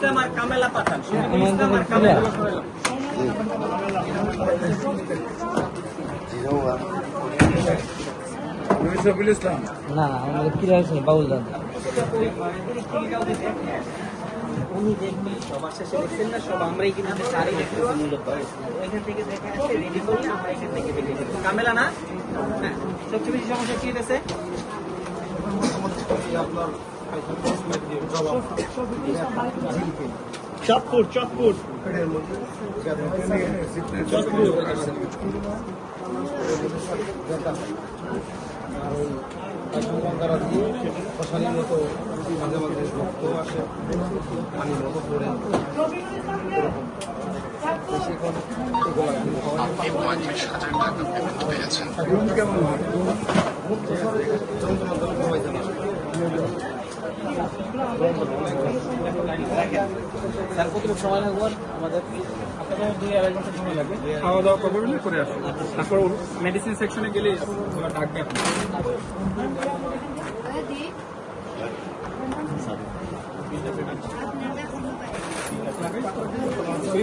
ইসলাম আর কামেলা পাঠান ইসলাম আর কামেলা। না না আমাদের কি আছে বাউল দান উনি দেখবেন সবার শেষে দেখছেন না সব আমরাই কিন্তু সারি দেখতেছি মূলত ওইখান থেকে দেখে আসছে রেডি করলে আমরা এখান থেকে দেখে দেবো কামেলা না? হ্যাঁ সবচেয়ে বেশি সমস্যা কি হয়েছে চাঁদপুর চাঁদপুর। চাঁদপুর। দ্বারা দিয়ে কষানির মতো মাঝে মাঝে আসে পানির মতো পড়ে রুম কেমন হয় স্যার কতটুকু সময় লাগবে? আমাদের আপনাদের দুই আড়াই ঘণ্টা সময় লাগবে। খাওয়া দাওয়া করবে বলে করে আসুন তারপর মেডিসিন সেকশনে গেলে ওরা ডাকবে